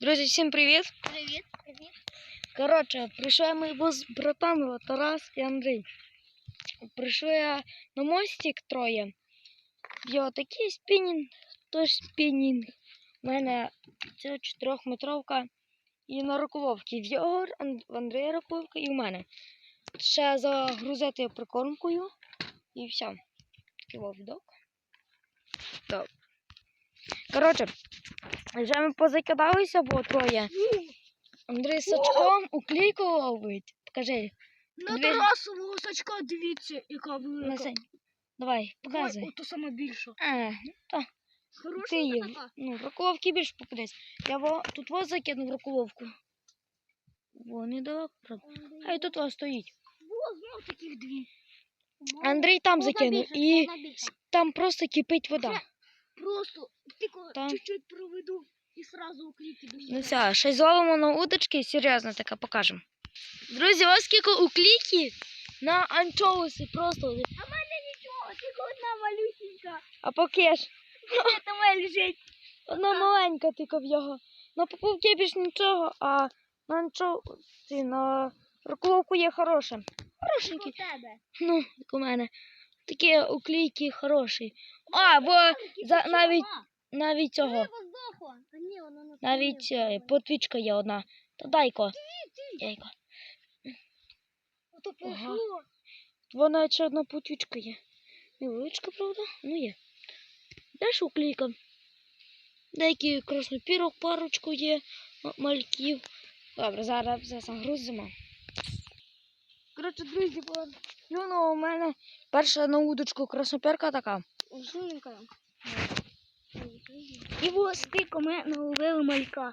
Друзі, всім привіт! Привіт, привіт. Коротше, прийшов я мій братан Тарас і Андрій. Прийшов я на мостик троє. Йо, такий спінінг, тож спінінг. У мене це чотирьохметровка і на руколовці. В його в Андрія руколовка і в мене. Ще загрузити прикормкою і все. Такий вовдок. Так. Коротше, вже ми позакидалися, бо троє. Андрій сачком уклейку ловить. Покажи. На Тарасового сачка дивіться, яка велика. Давай, показуй. Ой, Ото сама більша. А, ну то ти Хороша її. така. Ну, в руколовки більше попадись. Я во, тут во закинув руколовку. Во, недалеко, правда. А і тут во стоїть. Було знов таких дві. Андрій там закинув. І там просто кипить вода. Просто тільки чуть-чуть проведу і сразу у кліті Ну все, ще зловимо на удочки, серйозно таке покажемо. Друзі, ось скільки уклійки на анчоуси просто. А в мене нічого, тільки одна малюсінька. А поки ж. Це моя лежить. Одна маленька тільки в його. На поплавки більш нічого, а на анчоуси, на руколовку є хороша. Хорошенький. У. Ну, як у мене. Такі уклейки хороші. А, бо за, навіть, навіть цього. Навіть е, потвічка є одна. Та дай-ка. Яйко. Ото Ага. Вона ще одна потвічка є. Невеличка, правда? Ну є. Де ж уклейка? Деякі краснопірок парочку є, мальків. Добре, зараз все загрузимо. Коротше, друзі, бо ну, у мене перша на удочку красноперка така. І ось тільки ми наловили малька.